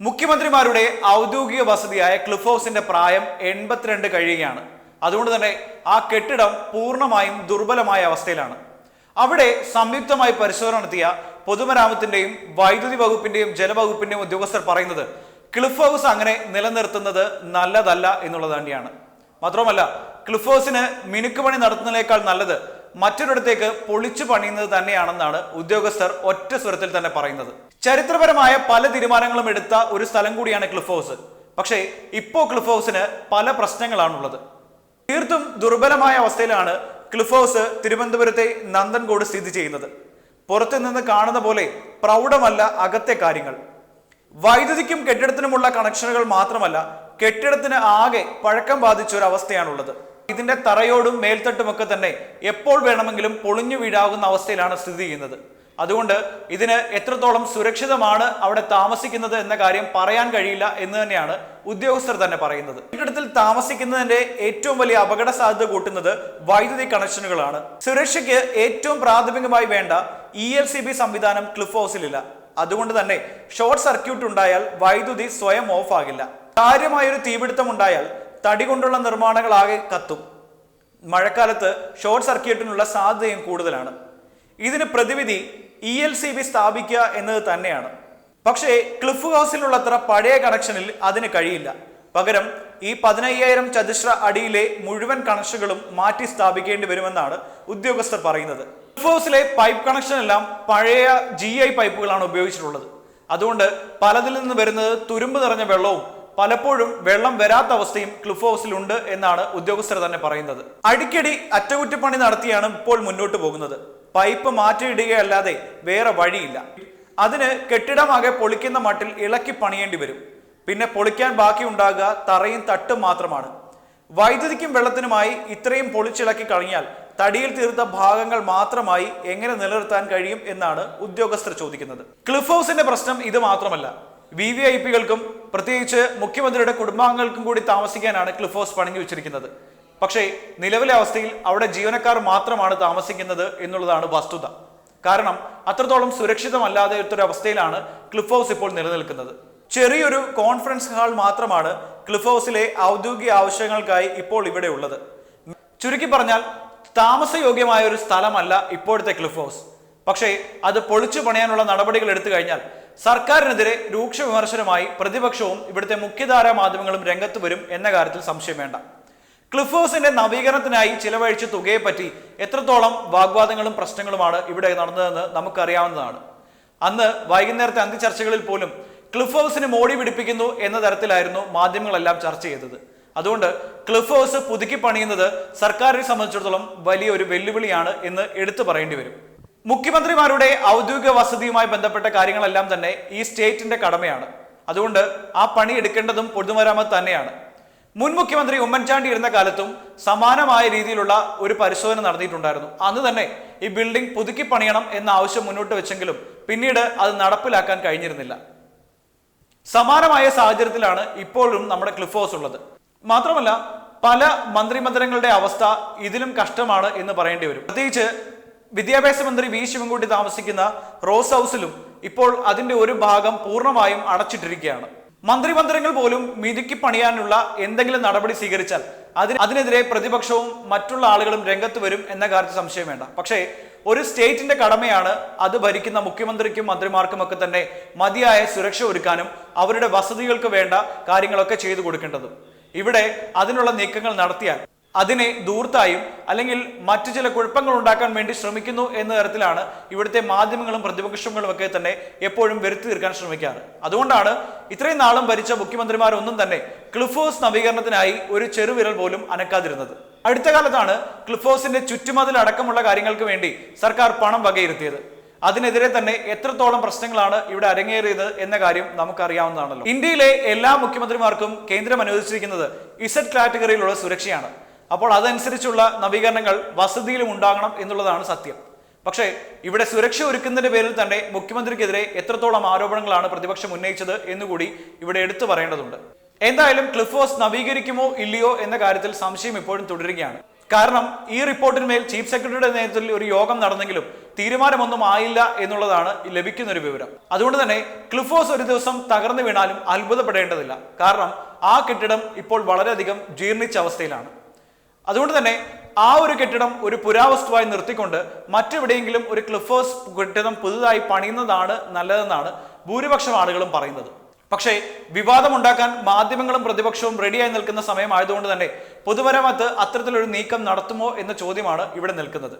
മുഖ്യമന്ത്രിമാരുടെ ഔദ്യോഗിക വസതിയായ ക്ലിഫ് ഹൗസിന്റെ പ്രായം എൺപത്തിരണ്ട് കഴിയുകയാണ്. അതുകൊണ്ട് തന്നെ ആ കെട്ടിടം പൂർണമായും ദുർബലമായ അവസ്ഥയിലാണ്. അവിടെ സംയുക്തമായി പരിശോധന നടത്തിയ പൊതുമരാമത്തിന്റെയും വൈദ്യുതി വകുപ്പിന്റെയും ജലവകുപ്പിന്റെയും ഉദ്യോഗസ്ഥർ പറയുന്നത് ക്ലിഫ് ഹൗസ് അങ്ങനെ നിലനിർത്തുന്നത് നല്ലതല്ല എന്നുള്ളത് തന്നെയാണ്. മാത്രമല്ല ക്ലിഫ് ഹൗസിന് മിനുക്കുപണി നടത്തുന്നതിനേക്കാൾ നല്ലത് മറ്റൊരിടത്തേക്ക് പൊളിച്ചു പണിയുന്നത് തന്നെയാണെന്നാണ് ഉദ്യോഗസ്ഥർ ഒറ്റ സ്വരത്തിൽ തന്നെ പറയുന്നത്. ചരിത്രപരമായ പല തീരുമാനങ്ങളും എടുത്ത ഒരു സ്ഥലം കൂടിയാണ് ക്ലിഫ് ഹൗസ്. പക്ഷേ ഇപ്പോൾ ക്ലിഫ് ഹൗസിന് പല പ്രശ്നങ്ങളാണുള്ളത്. തീർത്തും ദുർബലമായ അവസ്ഥയിലാണ് ക്ലിഫ് ഹൗസ് തിരുവനന്തപുരത്തെ നന്ദൻകോട് സ്ഥിതി ചെയ്യുന്നത്. പുറത്തു നിന്ന് കാണുന്ന പോലെ പ്രൗഢമല്ല അകത്തെ കാര്യങ്ങൾ. വൈദ്യുതിക്കും കെട്ടിടത്തിനുമുള്ള കണക്ഷനുകൾ മാത്രമല്ല കെട്ടിടത്തിന് ആകെ പഴക്കം ബാധിച്ച ഒരു അവസ്ഥയാണുള്ളത്. ഇതിന്റെ തറയോടും മേൽത്തട്ടുമൊക്കെ തന്നെ എപ്പോൾ വേണമെങ്കിലും പൊളിഞ്ഞു വീഴാവുന്ന അവസ്ഥയിലാണ് സ്ഥിതി ചെയ്യുന്നത്. അതുകൊണ്ട് ഇതിന് എത്രത്തോളം സുരക്ഷിതമാണ് അവിടെ താമസിക്കുന്നത് എന്ന കാര്യം പറയാൻ കഴിയില്ല എന്ന് തന്നെയാണ് ഉദ്യോഗസ്ഥർ തന്നെ പറയുന്നത്. കെട്ടിടത്തിൽ താമസിക്കുന്നതിന്റെ ഏറ്റവും വലിയ അപകട സാധ്യത കൂട്ടുന്നത് വൈദ്യുതി കണക്ഷനുകളാണ്. സുരക്ഷയ്ക്ക് ഏറ്റവും പ്രാഥമികമായി വേണ്ട ഇ എൽ സി ബി സംവിധാനം ക്ലിഫ് ഹൗസിലില്ല. അതുകൊണ്ട് തന്നെ ഷോർട്ട് സർക്യൂട്ട് ഉണ്ടായാൽ വൈദ്യുതി സ്വയം ഓഫ് ആകില്ല. കാര്യമായൊരു തീപിടുത്തം ഉണ്ടായാൽ തടി കൊണ്ടുള്ള നിർമ്മാണങ്ങളാകെ കത്തും. മഴക്കാലത്ത് ഷോർട്ട് സർക്യൂട്ടിനുള്ള സാധ്യതയും കൂടുതലാണ്. ഇതിന് പ്രതിവിധി ഇ എൽ സി ബി സ്ഥാപിക്കുക എന്നത് തന്നെയാണ്. പക്ഷേ ക്ലിഫ് ഹൗസിലുള്ളത്ര പഴയ കണക്ഷനിൽ അതിന് കഴിയില്ല. പകരം ഈ പതിനയ്യായിരം ചതുശ്ര അടിയിലെ മുഴുവൻ കണക്ഷനുകളും മാറ്റി സ്ഥാപിക്കേണ്ടി വരുമെന്നാണ് ഉദ്യോഗസ്ഥർ പറയുന്നത്. ക്ലിഫ് ഹൗസിലെ പൈപ്പ് കണക്ഷൻ എല്ലാം പഴയ ജി ഐ പൈപ്പുകളാണ് ഉപയോഗിച്ചിട്ടുള്ളത്. അതുകൊണ്ട് പലതിൽ നിന്ന് വരുന്നത് തുരുമ്പ് നിറഞ്ഞ വെള്ളവും പലപ്പോഴും വെള്ളം വരാത്ത അവസ്ഥയും ക്ലിഫ് ഹൗസിലുണ്ട് എന്നാണ് ഉദ്യോഗസ്ഥർ തന്നെ പറയുന്നത്. അടിക്കടി അറ്റകുറ്റപ്പണി നടത്തിയാണ് ഇപ്പോൾ മുന്നോട്ട് പോകുന്നത്. പൈപ്പ് മാറ്റിയിടുകയല്ലാതെ വേറെ വഴിയില്ല. അതിന് കെട്ടിടമാകെ പൊളിക്കുന്ന മട്ടിൽ ഇളക്കി പണിയേണ്ടി വരും. പിന്നെ പൊളിക്കാൻ ബാക്കി ബാക്കിയുണ്ടാകുക തറയും തട്ടും മാത്രമാണ്. വൈദ്യുതിക്കും വെള്ളത്തിനുമായി ഇത്രയും പൊളിച്ചിളക്കി കഴിഞ്ഞാൽ തടിയിൽ തീർത്ത ഭാഗങ്ങൾ മാത്രമായി എങ്ങനെ നിലനിർത്താൻ കഴിയും എന്നാണ് ഉദ്യോഗസ്ഥർ ചോദിക്കുന്നത്. ക്ലിഫ് ഹൗസിന്റെ പ്രശ്നം ഇത് മാത്രമല്ല. വി വി ഐ പികൾക്കും പ്രത്യേകിച്ച് മുഖ്യമന്ത്രിയുടെ കുടുംബാംഗങ്ങൾക്കും കൂടി താമസിക്കാനാണ് ക്ലിഫ് ഹൗസ് പണിഞ്ഞു വെച്ചിരിക്കുന്നത്. പക്ഷേ നിലവിലെ അവസ്ഥയിൽ അവിടെ ജീവനക്കാർ മാത്രമാണ് താമസിക്കുന്നത് എന്നുള്ളതാണ് വസ്തുത. കാരണം അത്രത്തോളം സുരക്ഷിതമല്ലാതെ ഒരു അവസ്ഥയിലാണ് ക്ലിഫ് ഹൗസ് ഇപ്പോൾ നിലനിൽക്കുന്നത്. ചെറിയൊരു കോൺഫറൻസ് ഹാൾ മാത്രമാണ് ക്ലിഫ് ഹൗസിലെ ഔദ്യോഗിക ആവശ്യങ്ങൾക്കായി ഇപ്പോൾ ഇവിടെ ഉള്ളത്. ചുരുക്കി പറഞ്ഞാൽ താമസയോഗ്യമായ ഒരു സ്ഥലമല്ല ഇപ്പോഴത്തെ ക്ലിഫ് ഹൗസ്. പക്ഷേ അത് പൊളിച്ചു പണിയാനുള്ള നടപടികൾ എടുത്തു കഴിഞ്ഞാൽ സർക്കാരിനെതിരെ രൂക്ഷ വിമർശനമായി പ്രതിപക്ഷവും ഇവിടുത്തെ മുഖ്യധാരാ മാധ്യമങ്ങളും രംഗത്ത് വരും എന്ന കാര്യത്തിൽ സംശയം വേണ്ട. ക്ലിഫ് ഹൗസിന്റെ നവീകരണത്തിനായി ചിലവഴിച്ച തുകയെ പറ്റി എത്രത്തോളം വാഗ്വാദങ്ങളും പ്രശ്നങ്ങളുമാണ് ഇവിടെ നടന്നതെന്ന് നമുക്കറിയാവുന്നതാണ്. അന്ന് വൈകുന്നേരത്തെ അന്ത്യചർച്ചകളിൽ പോലും ക്ലിഫ് ഹൗസിന് മോടി പിടിപ്പിക്കുന്നു എന്ന തരത്തിലായിരുന്നു മാധ്യമങ്ങളെല്ലാം ചർച്ച ചെയ്തത്. അതുകൊണ്ട് ക്ലിഫ് ഹൗസ് പുതുക്കി പണിയുന്നത് സർക്കാരിനെ സംബന്ധിച്ചിടത്തോളം വലിയൊരു വെല്ലുവിളിയാണ് എന്ന് എടുത്തു പറയേണ്ടി വരും. മുഖ്യമന്ത്രിമാരുടെ ഔദ്യോഗിക വസതിയുമായി ബന്ധപ്പെട്ട കാര്യങ്ങളെല്ലാം തന്നെ ഈ സ്റ്റേറ്റിന്റെ കടമയാണ്. അതുകൊണ്ട് ആ പണി എടുക്കേണ്ടതും പൊതുമരാമത്ത് തന്നെയാണ്. മുൻ മുഖ്യമന്ത്രി ഉമ്മൻചാണ്ടി ഇരുന്ന കാലത്തും സമാനമായ രീതിയിലുള്ള ഒരു പരിശോധന നടത്തിയിട്ടുണ്ടായിരുന്നു. അന്ന് തന്നെ ഈ ബിൽഡിംഗ് പുതുക്കി പണിയണം എന്ന ആവശ്യം മുന്നോട്ട് വെച്ചെങ്കിലും പിന്നീട് അത് നടപ്പിലാക്കാൻ കഴിഞ്ഞിരുന്നില്ല. സമാനമായ സാഹചര്യത്തിലാണ് ഇപ്പോഴും നമ്മുടെ ക്ലിഫ് ഹൗസ് ഉള്ളത്. മാത്രമല്ല പല മന്ത്രിമന്ദിരങ്ങളുടെ അവസ്ഥ ഇതിലും കഷ്ടമാണ് എന്ന് പറയേണ്ടി വരും. പ്രത്യേകിച്ച് വിദ്യാഭ്യാസ മന്ത്രി വി. ശിവൻകുട്ടി താമസിക്കുന്ന റോസ് ഹൗസിലും ഇപ്പോൾ അതിന്റെ ഒരു ഭാഗം പൂർണമായും അടച്ചിട്ടിരിക്കുകയാണ്. മന്ത്രിമന്ദിരങ്ങൾ പോലും മിതുക്കി പണിയാനുള്ള എന്തെങ്കിലും നടപടി സ്വീകരിച്ചാൽ അതിന് അതിനെതിരെ പ്രതിപക്ഷവും മറ്റുള്ള ആളുകളും രംഗത്ത് വരും എന്ന കാര്യത്തിൽ സംശയം വേണ്ട. പക്ഷേ ഒരു സ്റ്റേറ്റിന്റെ കടമയാണ് അത് ഭരിക്കുന്ന മുഖ്യമന്ത്രിക്കും മന്ത്രിമാർക്കും ഒക്കെ തന്നെ മതിയായ സുരക്ഷ ഒരുക്കാനും അവരുടെ വസതികൾക്ക് വേണ്ട കാര്യങ്ങളൊക്കെ ചെയ്തു കൊടുക്കേണ്ടതും. ഇവിടെ അതിനുള്ള നീക്കങ്ങൾ നടത്തിയാൽ അതിനെ ദൂർത്തായും അല്ലെങ്കിൽ മറ്റു ചില കുഴപ്പങ്ങൾ ഉണ്ടാക്കാൻ വേണ്ടി ശ്രമിക്കുന്നു എന്ന തരത്തിലാണ് ഇവിടുത്തെ മാധ്യമങ്ങളും പ്രതിപക്ഷങ്ങളും ഒക്കെ തന്നെ എപ്പോഴും വരുത്തി തീർക്കാൻ ശ്രമിക്കാറ്. അതുകൊണ്ടാണ് ഇത്രയും നാളും ഭരിച്ച മുഖ്യമന്ത്രിമാരൊന്നും തന്നെ ക്ലിഫോസ് നവീകരണത്തിനായി ഒരു ചെറുവിരൽ പോലും അനക്കാതിരുന്നത്. അടുത്ത കാലത്താണ് ക്ലിഫോസിന്റെ ചുറ്റുമതിൽ അടക്കമുള്ള കാര്യങ്ങൾക്ക് വേണ്ടി സർക്കാർ പണം വകയിരുത്തിയത്. അതിനെതിരെ തന്നെ എത്രത്തോളം പ്രശ്നങ്ങളാണ് ഇവിടെ അരങ്ങേറിയത് എന്ന കാര്യം നമുക്കറിയാവുന്നതാണല്ലോ. ഇന്ത്യയിലെ എല്ലാ മുഖ്യമന്ത്രിമാർക്കും കേന്ദ്രം അനുവദിച്ചിരിക്കുന്നത് ഇസഡ് കാറ്റഗറിയിലുള്ള സുരക്ഷയാണ്. അപ്പോൾ അതനുസരിച്ചുള്ള നവീകരണങ്ങൾ വസതിയിലും ഉണ്ടാകണം എന്നുള്ളതാണ് സത്യം. പക്ഷേ ഇവിടെ സുരക്ഷ ഒരുക്കുന്നതിന്റെ പേരിൽ തന്നെ മുഖ്യമന്ത്രിക്കെതിരെ എത്രത്തോളം ആരോപണങ്ങളാണ് പ്രതിപക്ഷം ഉന്നയിച്ചത് എന്നുകൂടി ഇവിടെ എടുത്തു പറയേണ്ടതുണ്ട്. എന്തായാലും ക്ലിഫ് ഹൗസ് നവീകരിക്കുമോ ഇല്ലയോ എന്ന കാര്യത്തിൽ സംശയം ഇപ്പോഴും തുടരുകയാണ്. കാരണം ഈ റിപ്പോർട്ടിന്മേൽ ചീഫ് സെക്രട്ടറിയുടെ നേതൃത്വത്തിൽ ഒരു യോഗം നടന്നെങ്കിലും തീരുമാനമൊന്നും ആയില്ല എന്നുള്ളതാണ് ലഭിക്കുന്ന ഒരു വിവരം. അതുകൊണ്ട് തന്നെ ക്ലിഫ് ഒരു ദിവസം തകർന്നു വീണാലും അത്ഭുതപ്പെടേണ്ടതില്ല. കാരണം ആ കെട്ടിടം ഇപ്പോൾ വളരെയധികം ജീർണിച്ച അവസ്ഥയിലാണ്. അതുകൊണ്ട് തന്നെ ആ ഒരു കെട്ടിടം ഒരു പുരാവസ്തുവായി നിർത്തിക്കൊണ്ട് മറ്റെവിടെയെങ്കിലും ഒരു ക്ലിഫേഴ്സ് കെട്ടിടം പുതുതായി പണിയുന്നതാണ് നല്ലതെന്നാണ് ഭൂരിപക്ഷം ആളുകളും പറയുന്നത്. പക്ഷേ വിവാദമുണ്ടാക്കാൻ മാധ്യമങ്ങളും പ്രതിപക്ഷവും റെഡിയായി നിൽക്കുന്ന സമയമായതുകൊണ്ട് തന്നെ പൊതുമരാമത്ത് അത്തരത്തിലൊരു നീക്കം നടത്തുമോ എന്ന ചോദ്യമാണ് ഇവിടെ നിൽക്കുന്നത്.